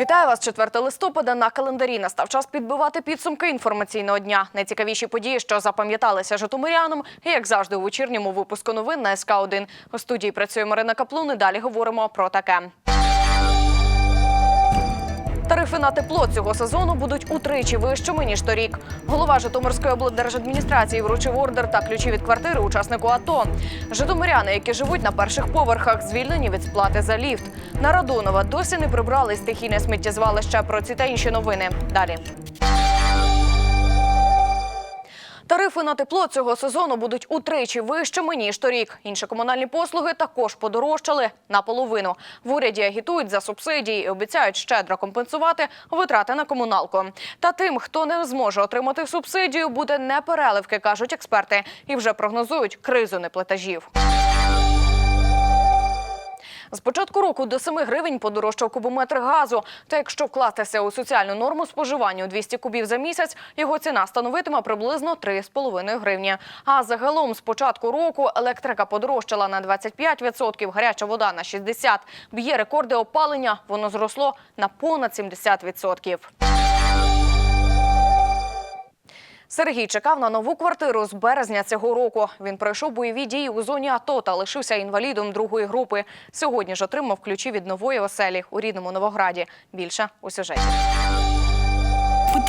Вітаю вас 4 листопада. На календарі настав час підбивати підсумки інформаційного дня. Найцікавіші події, що запам'яталися житомирянам, як завжди у вечірньому випуску новин на СК 1 У студії працює Марина Каплун. І далі говоримо про таке. На тепло цього сезону будуть утричі вищими ніж торік. Голова Житомирської облдержадміністрації вручив ордер та ключі від квартири учаснику АТО. Житомиряни, які живуть на перших поверхах, звільнені від сплати за ліфт. На Радонова досі не прибрали стихійне сміттєзвалище. Про ці та інші новини. Далі. Тарифи на тепло цього сезону будуть утричі вищими ніж торік. Інші комунальні послуги також подорожчали наполовину. В уряді агітують за субсидії і обіцяють щедро компенсувати витрати на комуналку. Та тим, хто не зможе отримати субсидію, буде непереливки, кажуть експерти, і вже прогнозують кризу неплатежів. З початку року до 7 гривень подорожчав кубометр газу. Та якщо вкластися у соціальну норму споживання у 200 кубів за місяць, його ціна становитиме приблизно 3,5 гривні. А загалом з початку року електрика подорожчала на 25%, гаряча вода на 60%. Б'є рекорди опалення, воно зросло на понад 70%. Сергій чекав на нову квартиру з березня цього року. Він пройшов бойові дії у зоні АТО та лишився інвалідом другої групи. Сьогодні ж отримав ключі від нової оселі у рідному Новограді. Більше у сюжеті.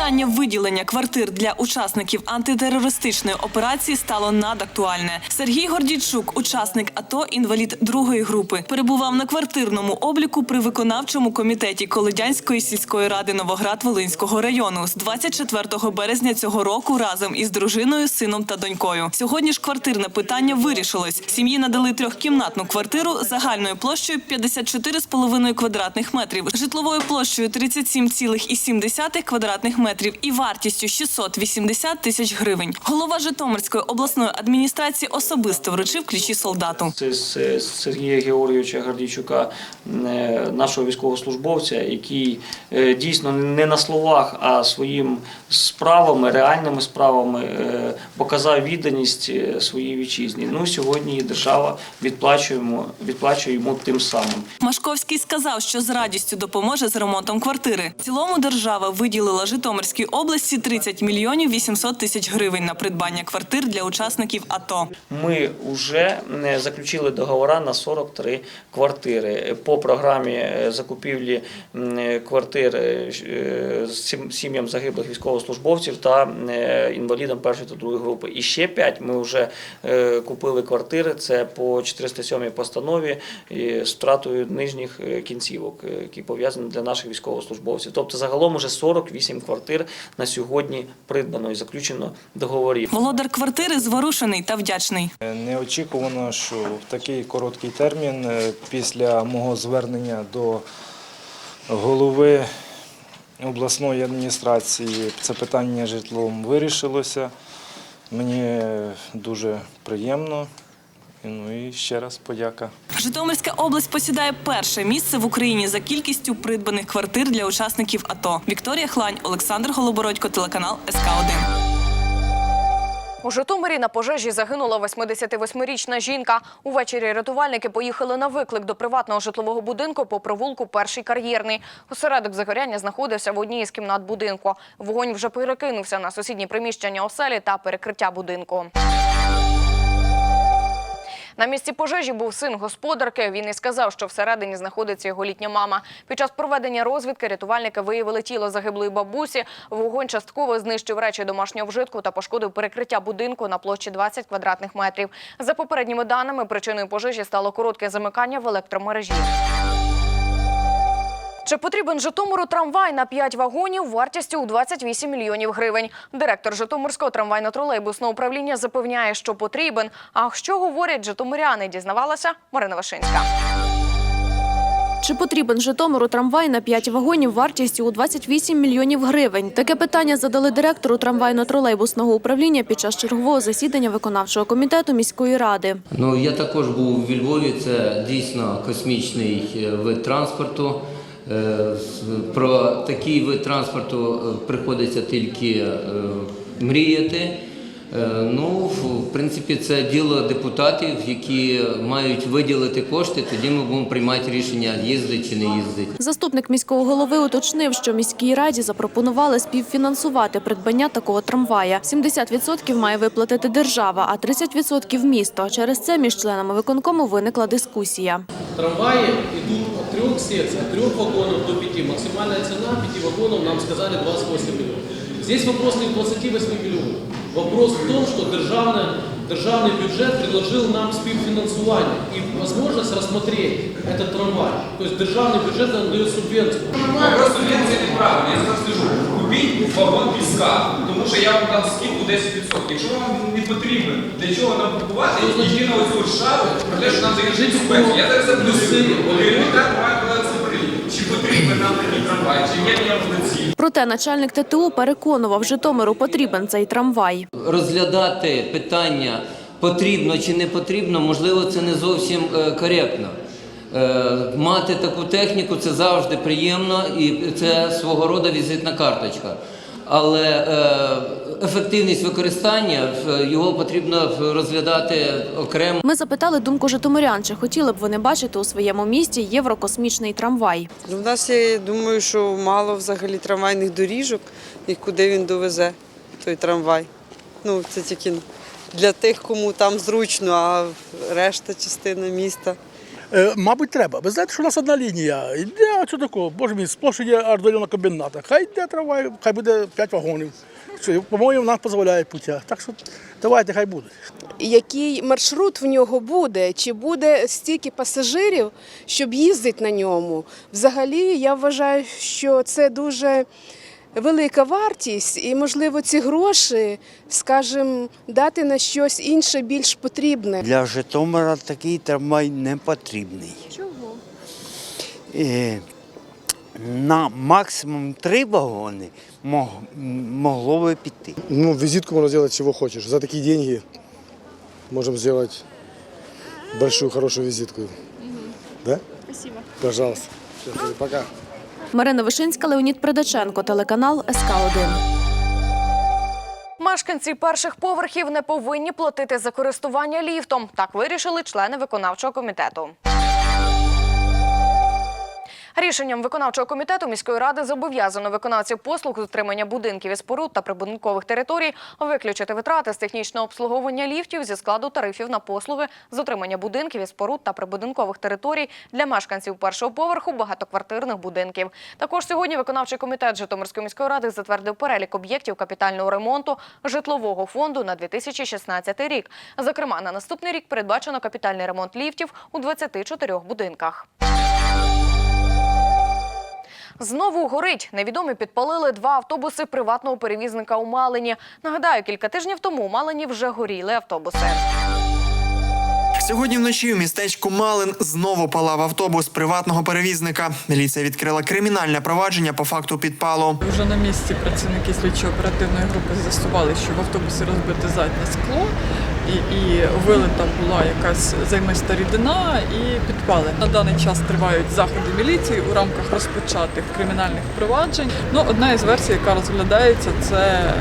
Питання виділення квартир для учасників антитерористичної операції стало надактуальне. Сергій Гордійчук, учасник АТО, інвалід другої групи, перебував на квартирному обліку при виконавчому комітеті Колодянської сільської ради Новоград Волинського району з 24 березня цього року разом із дружиною, сином та донькою. Сьогодні ж квартирне питання вирішилось. Сім'ї надали трьохкімнатну квартиру загальною площею 54,5 квадратних метрів, житловою площею 37,7 квадратних метрів і вартістю 680 тисяч гривень. Голова Житомирської обласної адміністрації особисто вручив ключі солдату. Це з Сергія Георгійовича Гордійчука, е, нашого військовослужбовця, який е, дійсно не на словах, а своїм справами, реальними справами е, показав відданість своїй вітчизні. Ну сьогодні держава відплачуємо, відплачує йому тим самим. Машковський сказав, що з радістю допоможе з ремонтом квартири. В цілому держава виділила Житомирській області 30 мільйонів 800 тисяч гривень на придбання квартир для учасників АТО. Ми вже заключили договори на 43 квартири по програмі е, закупівлі квартир е, е, сім- сім'ям загиблих військовослужбовців та інвалідам першої та другої групи. І ще 5 ми вже купили квартири. Це по 407 постанові з втратою нижніх кінцівок, які пов'язані для наших військовослужбовців. Тобто загалом уже 48 квартир на сьогодні придбано і заключено договорів. Володар квартири зворушений та вдячний. Неочікувано, що в такий короткий термін е, після мого звернення до голови обласної адміністрації це питання житлом вирішилося. Мені дуже приємно. Ну і ще раз подяка. Житомирська область посідає перше місце в Україні за кількістю придбаних квартир для учасників АТО. Вікторія Хлань, Олександр Голобородько, телеканал СК 1 У Житомирі на пожежі загинула 88-річна жінка. Увечері рятувальники поїхали на виклик до приватного житлового будинку по провулку Перший кар'єрний. Осередок загоряння знаходився в одній із кімнат будинку. Вогонь вже перекинувся на сусідні приміщення оселі та перекриття будинку. На місці пожежі був син господарки. Він і сказав, що всередині знаходиться його літня мама. Під час проведення розвідки рятувальники виявили тіло загиблої бабусі. Вогонь частково знищив речі домашнього вжитку та пошкодив перекриття будинку на площі 20 квадратних метрів. За попередніми даними, причиною пожежі стало коротке замикання в електромережі. Чи потрібен Житомиру трамвай на 5 вагонів вартістю у 28 мільйонів гривень? Директор Житомирського трамвайно-тролейбусного управління запевняє, що потрібен. А що говорять житомиряни, дізнавалася Марина Вашинська. Чи потрібен Житомиру трамвай на 5 вагонів вартістю у 28 мільйонів гривень? Таке питання задали директору трамвайно-тролейбусного управління під час чергового засідання виконавчого комітету міської ради. Ну, я також був у Львові. Це дійсно космічний е, вид транспорту. Е, Про такий вид транспорту е, приходиться тільки е, мріяти. Ну, в принципі, це діло депутатів, які мають виділити кошти. Тоді ми будемо приймати рішення, їздить чи не їздить. Заступник міського голови уточнив, що міській раді запропонували співфінансувати придбання такого трамвая. 70% має виплатити держава, а 30% – місто. Через це між членами виконкому виникла дискусія. Трамваи идут трех секций, трех вагонов до пяти. Максимальная цена пяти вагонов нам сказали 28 миллионов. Здесь вопрос не в 28 миллионов. Вопрос в том, что державный, державный бюджет предложил нам співфінансування и возможность рассмотреть этот трамвай. То есть державный бюджет нам дает субвенцию. Вопрос субвенції неправильний. Я зараз скажу, купіть вагон піска, тому що я вам дам скидку 10%. Якщо вам він не потрібен, для чого нам купувати і йти на оцю шару, про те, що нам дають Скажіть, субвенцію. Я зараз плюси, заплюсую. вони Керівника трамваю коли це прийде. чи потрібен нам такий трамвай, чи є в ньому доцільність? Проте начальник ТТУ переконував, Житомиру потрібен цей трамвай. Розглядати питання потрібно чи не потрібно, можливо, це не зовсім е, коректно. Е, Мати таку техніку це завжди приємно і це свого роду візитна карточка. Але е, ефективність використання його потрібно розглядати окремо. Ми запитали думку житомирян, чи хотіли б вони бачити у своєму місті єврокосмічний трамвай. Ну, в нас я думаю, що мало взагалі трамвайних доріжок і куди він довезе той трамвай. Ну, це тільки для тих, кому там зручно, а решта частина міста. Е, Мабуть, треба. Ви знаєте, що у нас одна лінія. Йде, а що такого? Боже мій, площаді аж до комбіната. Хай йде трамвай, хай буде 5 вагонів. Що, по-моєму, нам дозволяє путя. Так що давайте, хай буде. який маршрут в нього буде, чи буде стільки пасажирів, щоб їздити на ньому. Взагалі, я вважаю, що це дуже велика вартість, і, можливо, ці гроші, скажімо, дати на щось інше більш потрібне. Для Житомира такий трамвай не потрібний. Чого? на максимум три вагони могло би піти. Ну, визитку можно сделать чего хочешь. За такие деньги можем сделать большую, хорошую визитку. Да? Спасибо. Пожалуйста. Пока. Марина Вишинська, Леонід Придаченко, телеканал СК 1 Мешканці перших поверхів не повинні платити за користування ліфтом. Так вирішили члени виконавчого комітету. Рішенням виконавчого комітету міської ради зобов'язано виконавців послуг з утримання будинків і споруд та прибудинкових територій виключити витрати з технічного обслуговування ліфтів зі складу тарифів на послуги з утримання будинків і споруд та прибудинкових територій для мешканців першого поверху багатоквартирних будинків. Також сьогодні виконавчий комітет Житомирської міської ради затвердив перелік об'єктів капітального ремонту житлового фонду на 2016 рік. Зокрема, на наступний рік передбачено капітальний ремонт ліфтів у 24 будинках. Знову горить. Невідомі підпалили два автобуси приватного перевізника у Малині. Нагадаю, кілька тижнів тому у Малині вже горіли автобуси. Сьогодні вночі у містечку Малин знову палав автобус приватного перевізника. Міліція відкрила кримінальне провадження по факту підпалу. Вже на місці працівники слідчо-оперативної групи з'ясували, що в автобусі розбите заднє скло, і, і вилита була якась займиста рідина і підпали. На даний час тривають заходи міліції у рамках розпочатих кримінальних проваджень. Ну, одна із версій, яка розглядається, це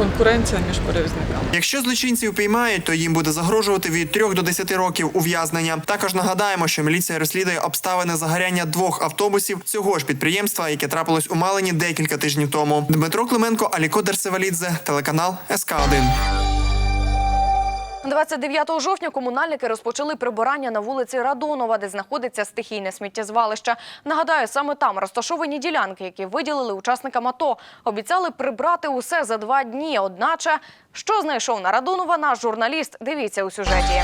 конкуренція між перевізниками. Якщо злочинців піймають, то їм буде загрожувати від 3 до 10 років ув'язнення. Також нагадаємо, що міліція розслідує обставини загоряння двох автобусів цього ж підприємства, яке трапилось у Малині декілька тижнів тому. Дмитро Клименко, Аліко Дерсевалідзе, телеканал СК 1 29 жовтня комунальники розпочали прибирання на вулиці Радонова, де знаходиться стихійне сміттєзвалище. Нагадаю, саме там розташовані ділянки, які виділили учасникам АТО. Обіцяли прибрати усе за два дні. Одначе, що знайшов на Радонова наш журналіст, дивіться у сюжеті.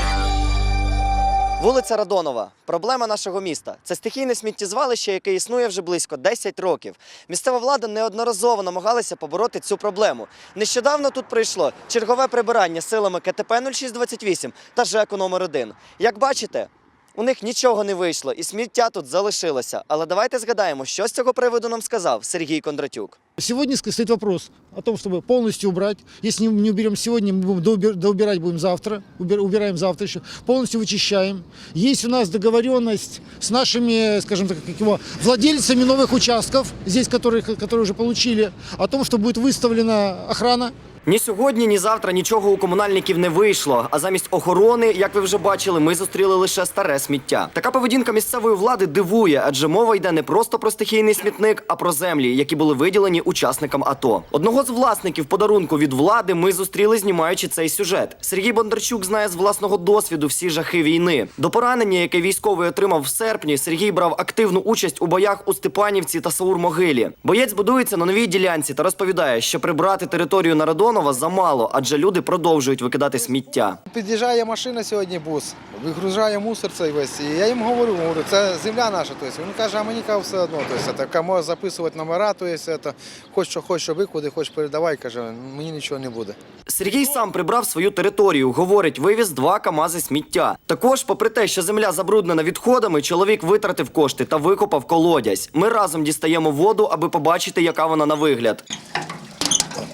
Вулиця Радонова проблема нашого міста. Це стихійне сміттєзвалище, яке існує вже близько 10 років. Місцева влада неодноразово намагалася побороти цю проблему. Нещодавно тут пройшло чергове прибирання силами КТП 0628 та ЖЕКу номер 1 Як бачите, у них нічого не вийшло, і сміття тут залишилося. Але давайте згадаємо, що з цього приводу нам сказав Сергій Кондратюк. Сегодня стоит вопрос о том, чтобы полностью убрать. Если не уберем сегодня, мы будем доубир- доубирать будем завтра. Убир- Убираем завтра еще. Полностью вычищаем. Есть у нас договоренность с нашими, скажем так, как его, владельцами новых участков, здесь которых, которые уже получили, о том, что будет выставлена охрана ні сьогодні, ні завтра нічого у комунальників не вийшло. А замість охорони, як ви вже бачили, ми зустріли лише старе сміття. Така поведінка місцевої влади дивує, адже мова йде не просто про стихійний смітник, а про землі, які були виділені учасникам АТО. Одного з власників подарунку від влади ми зустріли, знімаючи цей сюжет. Сергій Бондарчук знає з власного досвіду всі жахи війни. До поранення, яке військовий отримав в серпні, Сергій брав активну участь у боях у Степанівці та Саур-Могилі. Боєць будується на новій ділянці та розповідає, що прибрати територію Нарадонова замало, адже люди продовжують викидати сміття. Під'їжджає машина сьогодні, бус, вигружає мусор цей весь. І я їм говорю, говорю, це земля наша. Тобто. Він каже, а мені каже, все одно. Тобто, це, може записувати номера, тобто, хоч що хоч, що виклади, хоч передавай, каже, мені нічого не буде. Сергій сам прибрав свою територію. Говорить, вивіз два камази сміття. Також, попри те, що земля забруднена відходами, чоловік витратив кошти та викопав колодязь. Ми разом дістаємо воду, аби побачити, яка вона на вигляд.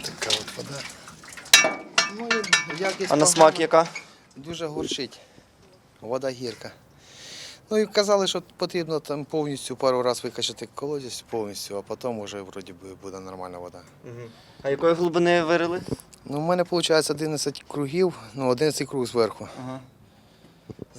Така от вода. Ну, якість А на погана. смак яка? Дуже горчить. Вода гірка. Ну і казали, що потрібно там повністю пару разів викачати колодязь повністю, а потім вже вроді би буде нормальна вода. А якої глибини вирили? Ну, у мене виходить 11 кругів, ну 11 круг зверху. Ага.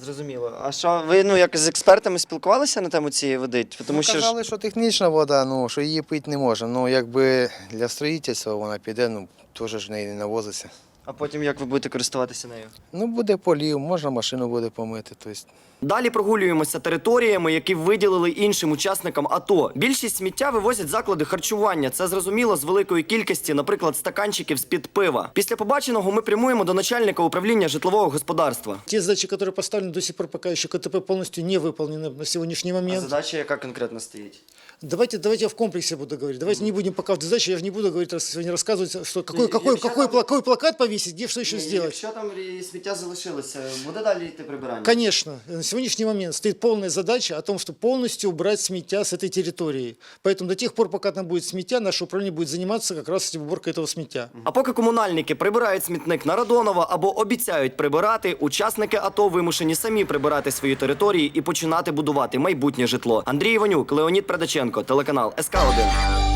Зрозуміло. А що ви ну як з експертами спілкувалися на тему цієї води? Тому ну, що ж казали, що технічна вода, ну що її пити не можна. Ну якби для строїтельства вона піде, ну теж ж в неї не навозиться. а потім як ви будете користуватися нею? Ну буде полів, можна машину буде помити. Тобто. Далі прогулюємося територіями, які виділили іншим учасникам АТО. Більшість сміття вивозять заклади харчування. Це зрозуміло з великої кількості, наприклад, стаканчиків з під пива. Після побаченого ми прямуємо до начальника управління житлового господарства. Те задачи, которые поставлены до сих пор, пока еще КТП полностью не выполнены на сегодняшний момент. задача, яка конкретно стоїть? Давайте, давайте я в комплексе буду говорить. Давайте не будем пока в задаче, я же не буду говорить, раз сегодня рассказывать, что какой, какой, какой, пла- какой плакат повесить, где что еще сделать. Якщо там сміття залишилося, буде далі йти прибирання? Конечно, на сегодняшний момент стоит полная задача о том, что полностью убрать сметя с этой территории. Поэтому до тех пор, пока там будет сметя, наше управление будет заниматься как раз этим уборкой этого сметя. А поки комунальники прибирають смітник на Радонова або обіцяють прибирати, учасники АТО вимушені самі прибирати свої території і починати будувати майбутнє житло. Андрій Іванюк, Леонід Предаченко, телеканал СК 1